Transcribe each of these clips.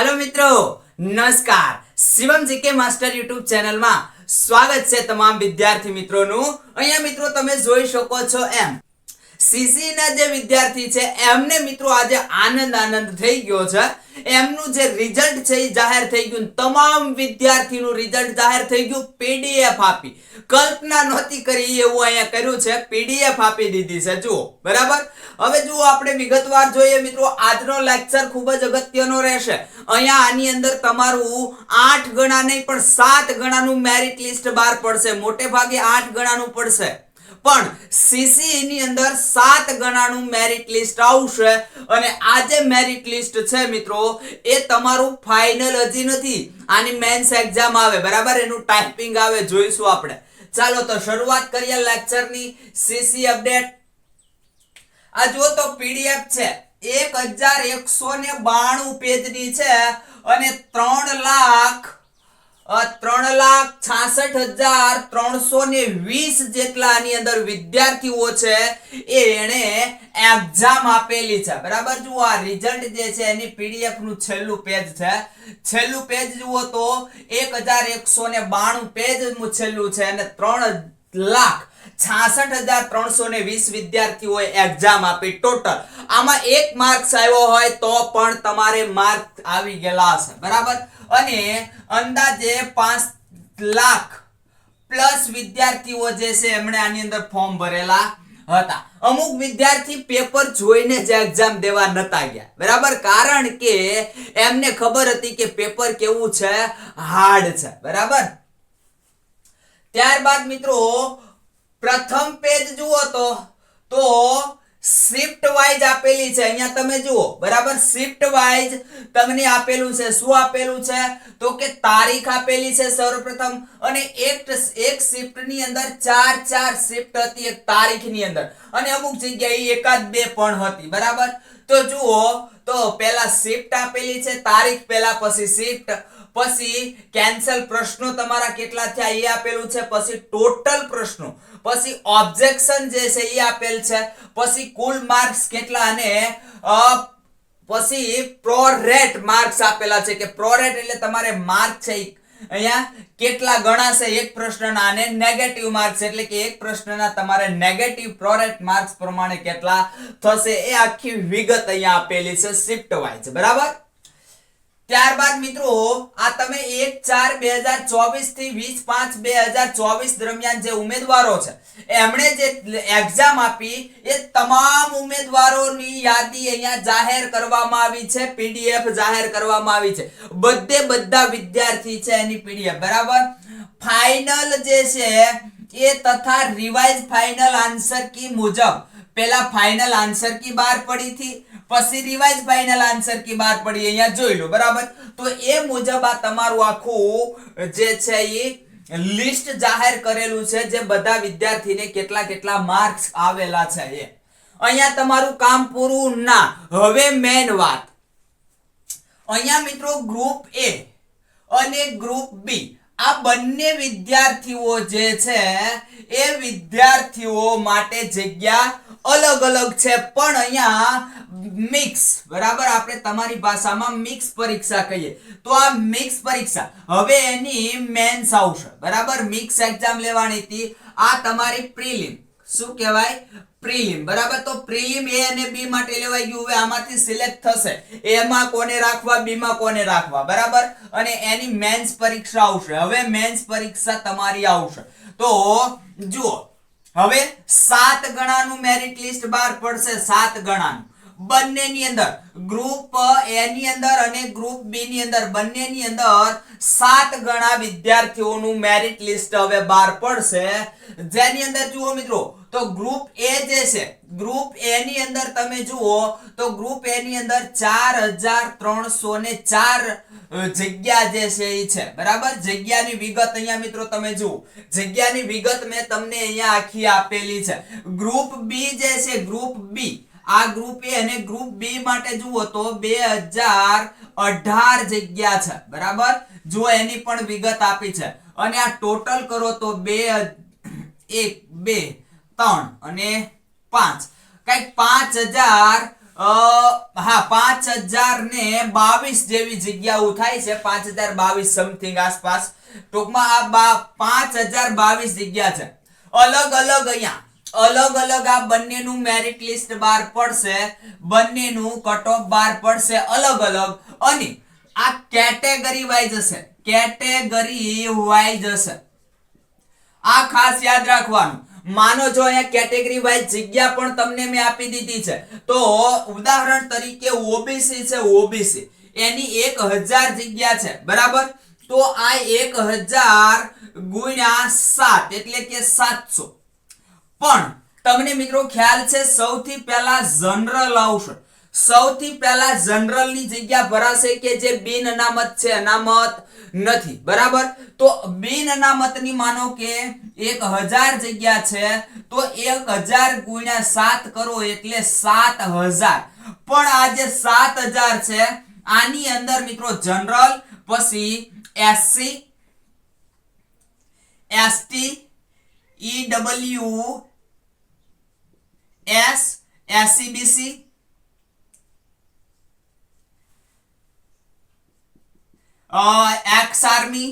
Hello મિત્રો, નમસ્કાર. Shivam GK master YouTube ચેનલમાં સ્વાગત છે તમામ વિદ્યાર્થી મિત્રોનું. અહીંયા મિત્રો તમે જોઈ શકો છો એમ. સીસી ના જે વિદ્યાર્થી છે, એમને મિત્રો આજે આનંદ આનંદ થઈ ગયો છે. એમનું જે રિઝલ્ટ છે એ જાહેર થઈ ગયું તમામ વિદ્યાર્થીનું રિઝલ્ટ જાહેર થઈ ગયું. પીડીએફ આપી. કલ્પના નહોતી કરી એવું અહીંયા કર્યું છે. પીડીએફ આપી દીધી છે. જુઓ. બરાબર? હવે જુઓ આપણે વિગતવાર જોઈએ મિત્રો. આજનો લેક્ચર ખૂબ જ અગત્યનો રહેશે. અહીંયા આની અંદર તમારું આઠ ગણા નહીં પણ સાત ગણાનું મેરિટ લિસ્ટ બહાર પડશે. મોટે ભાગે આઠ ગણાનું પડશે. પણ સીસી ની અંદર સાત ગણાનું મેરિટ લિસ્ટ આવશે. અને આ જે મેરિટ લિસ્ટ છે મિત્રો, એ તમારું ફાઇનલ હજી નથી. આની મેન્સ એક્ઝામ આવે, બરાબર? એનું ટાઈપિંગ આવે, જોઈશું આપણે. ચાલો તો શરૂઆત કરીએ લેક્ચરની સીસી અપડેટ આ જો તો પીડીએફ છે. એક હજાર એકસો ને બાણું પેજની છે અને ત્રણ લાખ ત્રણ લાખ છાસઠ હજાર ત્રણસો ને વીસ જેટલા આની અંદર વિદ્યાર્થીઓ છે, એ એણે એક્ઝામ આપેલી છે. બરાબર? જુઓ, આ રિઝલ્ટ જે છે, એની પીડીએફનું છેલ્લું પેજ છે. છેલ્લું પેજ જુઓ તો એક હજાર એકસો ને બાણું પેજ છેલ્લું છે અને ત્રણ લાખ છાસઠ હજાર ત્રણસો ને વીસ વિદ્યાર્થીઓએ એક્ઝામ આપી ટોટલ આમાં એક માર્ક્સ આવ્યો હોય તો પણ તમારે માર્ક આવી ગયેલા હશે. બરાબર? અમુક વિદ્યાર્થી પેપર જોઈને જ એક્ઝામ દેવા નતા ગયા. બરાબર? કારણ કે એમને ખબર હતી કે પેપર કેવું છે? હાર્ડ છે. બરાબર? ત્યારબાદ મિત્રો પ્રથમ પેજ જુઓ તો તો શિફ્ટ વાઇઝ આપેલી છે. અહીંયા તમે જુઓ, બરાબર? શિફ્ટ વાઇઝ તમને આપેલું છે. શું આપેલું છે? તો કે તારીખ આપેલી છે સર્વપ્રથમ અને એક એક શિફ્ટની અંદર ચાર ચાર શિફ્ટ હતી એક તારીખની અંદર. અને અમુક જગ્યાએ એકાદ બે પણ હતી, બરાબર? તો જુઓ, તો પહેલા શિફ્ટ આપેલી છે, તારીખ પહેલા પછી શિફ્ટ પછી કેન્સલ પ્રશ્નો તમારા કેટલા થયા એ આપેલું છે, પછી ટોટલ પ્રશ્નો, પછી ઓબ્જેક્શન જે છે એ આપેલ છે, પછી કુલ માર્ક્સ કેટલા અને પછી પ્રોરેટ માર્ક્સ આપેલા છે કે પ્રોરેટ એટલે તમારે માર્ક છે અહીંયા કેટલા ગણાશે એક પ્રશ્નના અને નેગેટિવ માર્ક્સ એટલે કે એક પ્રશ્નના તમારે નેગેટિવ પ્રોરેટ માર્ક્સ પ્રમાણે કેટલા થશે એ આખી વિગત અહીંયા આપેલી છે શિફ્ટ વાઇઝ બરાબર? ત્યારબાદ મિત્રો, આ તમે એક ચાર બે હજાર ચોવીસથી વીસ પાંચ બે હજાર ચોવીસ દરમિયાન જે ઉમેદવારો છે, એમણે જે એક્ઝામ આપી, એ તમામ ઉમેદવારોની યાદી અહીંયા જાહેર કરવામાં આવી છે પીડીએફ જાહેર કરવામાં આવી છે. બધે બધા વિદ્યાર્થી છે એની પીડીએફ બરાબર? ફાઇનલ જે છે, એ તથા રિવાઇઝ ફાઇનલ આન્સર કી મુજબ. પહેલા ફાઇનલ આન્સર કી બહાર પડી થી પછી રિવાઇઝ ફાઇનલ આન્સર કી બહાર પડી, અહીંયા જોઈ લો, બરાબર? તો એ મુજબ આ તમારું આખું જે છે એ લિસ્ટ જાહેર કરેલું છે, જે બધા વિદ્યાર્થીને કેટલા કેટલા માર્ક્સ આવેલા છે એ. અહીંયા તમારું કામ પૂરું ના. હવે મેન વાત. અહીંયા મિત્રો ગ્રુપ એ અને ગ્રુપ બી આ બંને વિદ્યાર્થીઓ જે છે, એ વિદ્યાર્થીઓ માટે જગ્યા અલગ અલગ છે, પણ અહીંયા મિક્સ બરાબર? આપણે તમારી ભાષામાં મિક્સ પરીક્ષા કહીએ. તો આ મિક્સ પરીક્ષા, હવે એની મેન્સ આવશે. બરાબર? મિક્સ એક્ઝામ લેવાની હતી. આ તમારી પ્રિલિમ શું કહેવાય? પ્રિલિમ બરાબર? તો પ્રિલિમ એ અને બી માટે લેવાઈ ગયું. હવે આમાંથી સિલેક્ટ થશે. એમાં કોને રાખવા બી માં કોને રાખવા? બરાબર? અને એની મેન્સ પરીક્ષા આવશે. હવે મેન્સ પરીક્ષા તમારી આવશે. તો જુઓ હવે સાત ગણાનું મેરિટ લિસ્ટ બહાર પડશે સાત ગણાનું. બંનેની અંદર ગ્રુપ એ ની અંદર અને ગ્રુપ બી ની અંદર, બંનેની અંદર સાત ગણા વિદ્યાર્થીઓનું મેરિટ લિસ્ટ હવે બહાર પડશે. જેની અંદર જુઓ મિત્રો, તો ગ્રુપ એ જે છે ગ્રુપ એ ની અંદર તમે જુઓ, તો ગ્રુપ એ ની અંદર ચાર હજાર ત્રણસો ને ચાર જગ્યા જે છે એ છે. બરાબર? જગ્યાની વિગત અહીંયા મિત્રો તમે જુઓ. જગ્યાની વિગત મેં તમને અહીંયા આખી આપેલી છે. ગ્રુપ બી જે છે ગ્રુપ બી આ ગ્રુપ એ અને ગ્રુપ બી માટે જુઓ તો બે હજાર અઢાર જગ્યા છે, બરાબર? જો એની પણ વિગત આપી છે. અને આ ટોટલ કરો તો બે એક, બે, ત્રણ અને પાંચ. કંઈક પાંચ હજાર હા પાંચ હજાર ને બાવીસ જેવી જગ્યાઓ થાય છે પાંચ હજાર બાવીસ સમથિંગ આસપાસ. ટૂંકમાં આ પાંચ હજાર બાવીસ જગ્યા છે. અલગ અલગ અહીંયા. અલગ અલગ આ બંનેનું મેરિટ લિસ્ટ બહાર પડશે, બંનેનું કટ ઓફ બહાર પડશે અલગ અલગ. અને આ કેટેગરી વાઇઝ હશે. કેટેગરી વાઇઝ હશે. આ ખાસ યાદ રાખવાનું. માનો જો અહીંયા કેટેગરી વાઇઝ જગ્યા પણ તમને મેં આપી દીધી છે. તો ઉદાહરણ તરીકે ઓબીસી છે, ઓબીસી. એની એક હજાર જગ્યા છે. બરાબર? તો આ એક હજાર ગુણ્યા સાત, એટલે કે સાતસો. પણ તમને મિત્રો ખ્યાલ છે, સૌથી પહેલા જનરલ આવશે. સૌથી પહેલા જનરલની જગ્યા ભરાશે કે જે બિન અનામત છે? અનામત નથી. બરાબર? તો બિન અનામતની માનો કે એક હજાર જગ્યા છે, તો એક હજાર ગુણ્યા સાત કરો એટલે સાત હજાર. પણ આ જે સાત હજાર છે, આની અંદર મિત્રો જનરલ, પછી SC ST EWS SEBC ex army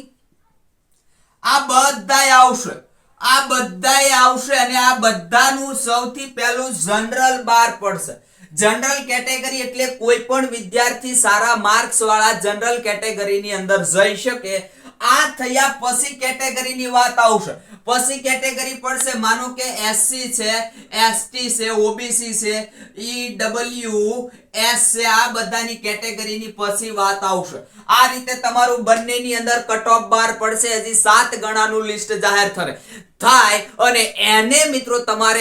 આ બધાય આવશે. આ બધાય આવશે અને આ બધાનું સૌથી પહેલું જનરલ બાર પડશે. જનરલ કેટેગરી એટલે કોઈ પણ વિદ્યાર્થી સારા માર્ક્સ વાળા જનરલ કેટેગરીની અંદર જઈ શકે. આ થયા પછી કેટેગરીની વાત આવશે. પછી કેટેગરી પડશે, માનો કે એસસી છે, એસટી છે, ઓબીસી છે, ઈ ડબલ્યુ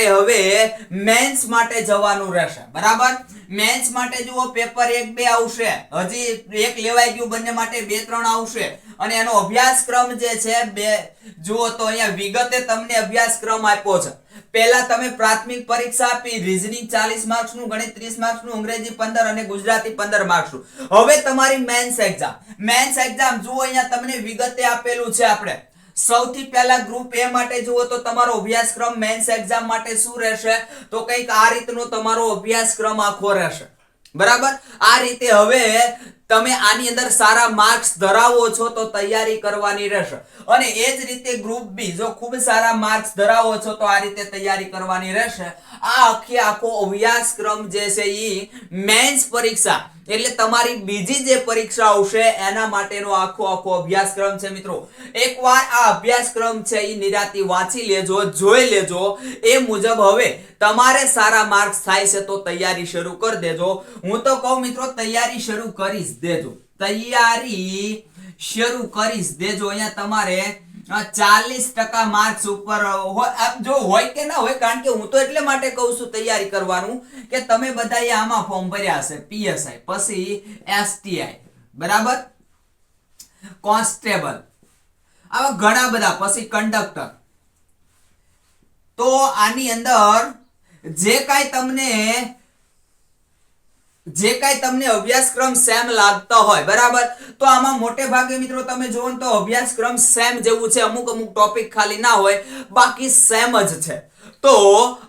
હવે મેન્સ માટે જવાનું રહેશે. બરાબર? મેન્સ માટે જુઓ પેપર એક બે આવશે. હજી એક લેવાઈ ગયું બંને માટે, બે ત્રણ આવશે. અને એનો અભ્યાસક્રમ જે છે, બે જુઓ તો અહીંયા વિગતે તમને અભ્યાસક્રમ આપ્યો છે. પહેલા તમે પ્રાથમિક પરીક્ષા આપી રીઝનિંગ ચાલીસ માર્ક્સનું, ગણિત ત્રીસ માર્ક્સનું, અંગ્રેજી પંદર અને ગુજરાતી પંદર માર્ક્સનું. હવે તમારી મેન્સ એક્ઝામ મેન્સ એક્ઝામ જુઓ અહીંયા તમને વિગતે આપેલું છે આપણે. સૌથી પહેલા ગ્રુપ એ માટે જુઓ તો તમારો અભ્યાસક્રમ મેન્સ એક્ઝામ માટે શું રહેશે? તો કંઈક આ રીતનો તમારો અભ્યાસક્રમ આખો રહેશે. બરાબર? આ રીતે હવે તમે આની અંદર સારા માર્ક્સ ધરાવો છો તો તૈયારી કરવાની રહેશે. અને એ જ રીતે ગ્રુપ બી જો ખૂબ સારા માર્ક્સ ધરાવો છો તો આ રીતે તૈયારી કરવાની રહેશે. આ આખે આખો અભ્યાસક્રમ જે છે એ મેન્સ પરીક્ષા, એટલે તમારી બીજી જે પરીક્ષા આવશે એના માટેનો આખો આખો અભ્યાસક્રમ છે મિત્રો. એકવાર આ અભ્યાસક્રમ છે એ નિરાતી વાંચી લેજો, જોઈ લેજો. એ મુજબ હવે તમારે સારા માર્ક્સ થાય છે તો તૈયારી શરૂ કરી દેજો. હું તો કહું મિત્રો, તૈયારી શરૂ કરી દેજો. તૈયારી શરૂ કરી દેજો અહીંયા તમારે ચાલીસ ટકા માર્ક્સ ઉપર જો હોય કે ના હોય, કારણ કે હું તો એટલે માટે કહું છું, તૈયારી કરવાનું કે તમે બધા આમાં ફોર્મ ભર્યા હશે. પીએસઆઈ પછી એસટીઆઈ બરાબર? કોન્સ્ટેબલ આવા ઘણા બધા, પછી કંડક્ટર તો આની અંદર જે કાંઈ તમને જે કાંઈ તમને અભ્યાસક્રમ સેમ લાગતો હોય, બરાબર? તો આમાં મોટે ભાગે મિત્રો તમે જુઓ તો અભ્યાસક્રમ સેમ જેવું છે, અમુક અમુક ટોપિક ખાલી ના હોય, બાકી સેમ જ છે. તો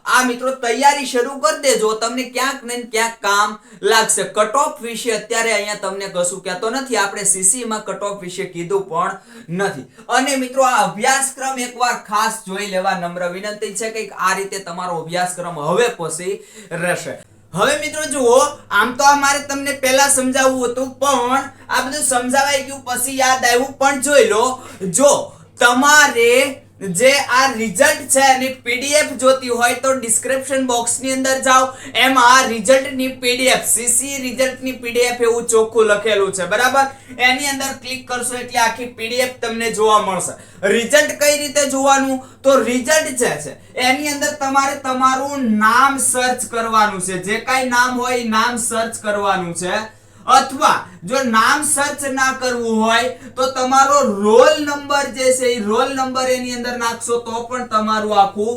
આ મિત્રો તૈયારી શરૂ કરી દેજો, તમને ક્યાંક ને ક્યાંક કામ લાગશે. કટ ઓફ વિશે અત્યારે અહીંયા તમને કશું કહેતો નથી, આપણે સીસીમાં કટ ઓફ વિશે કીધું પણ નથી. અને મિત્રો આ અભ્યાસક્રમ એકવાર ખાસ જોઈ લેવા નમ્ર વિનંતી છે કે આ રીતે તમારો અભ્યાસક્રમ હવે પછી રહેશે. હવે મિત્રો જુઓ, આમ તો આ મારે તમને પહેલા સમજાવવું હતું, પણ આ બધું સમજાવાઈ ગયું, પછી યાદ આવ્યું, પણ જોઈ લો. જો તમારે જે આ રિઝલ્ટ છે એની પીડીએફ જોતી હોય તો ડિસ્ક્રિપ્શન બોક્સની અંદર જાઓ. એમાં રિઝલ્ટની પીડીએફ સીસી રિઝલ્ટની પીડીએફ એવું ચોખ્ખું લખેલું છે. બરાબર? એની અંદર ક્લિક કરશો એટલે આખી પીડીએફ તમને જોવા મળશે. રિઝલ્ટ કઈ રીતે જોવાનું? તો રિઝલ્ટ જે છે, એની અંદર તમારે તમારું નામ સર્ચ કરવાનું છે. જે કાંઈ નામ હોય નામ સર્ચ કરવાનું છે. અથવા જો નામ સર્ચ ના કરવું હોય, તો તમારો રોલ નંબર જે છે એ રોલ નંબર એની અંદર નાખશો તો પણ તમારું આખું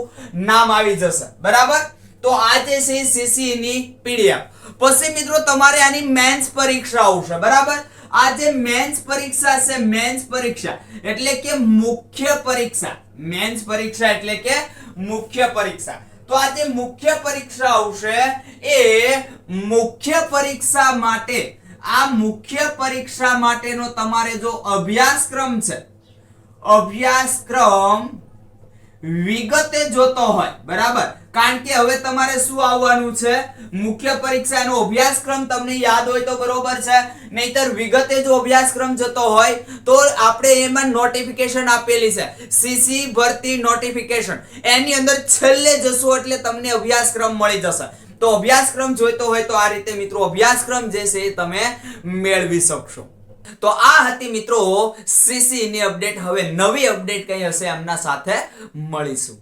નામ આવી જશે. બરાબર? તો આ જે છે સીસી ની પીડીએફ પછી મિત્રો તમારે આની મેન્સ પરીક્ષા આવશે. બરાબર? આ જે મેન્સ પરીક્ષા છે મેન્સ પરીક્ષા, એટલે કે મુખ્ય પરીક્ષા. મેન્સ પરીક્ષા એટલે કે મુખ્ય પરીક્ષા. તો આ જે મુખ્ય પરીક્ષા આવશે એ મુખ્ય પરીક્ષા માટે આ મુખ્ય પરીક્ષા માટેનો તમારે જો અભ્યાસક્રમ છે, અભ્યાસક્રમ વિગતે જોતો હોય, બરાબર? કારણ કે હવે તમારે શું આવવાનું છે? મુખ્ય પરીક્ષાનો અભ્યાસક્રમ તમને યાદ હોય તો બરોબર છે, નહીતર વિગતે જો અભ્યાસક્રમ જતો હોય, તો આપણે એમાં નોટિફિકેશન આપેલી છે સીસી ભરતી નોટિફિકેશન એની અંદર છેલ્લે જશો એટલે તમને અભ્યાસક્રમ મળી જશે. તો અભ્યાસક્રમ જોઈતો હોય તો આ રીતે મિત્રો અભ્યાસક્રમ જે છે તમે મેળવી શકશો. તો આ હતી મિત્રો સીસી ની અપડેટ હવે નવી અપડેટ કઈ હશે એમના સાથે મળીશું.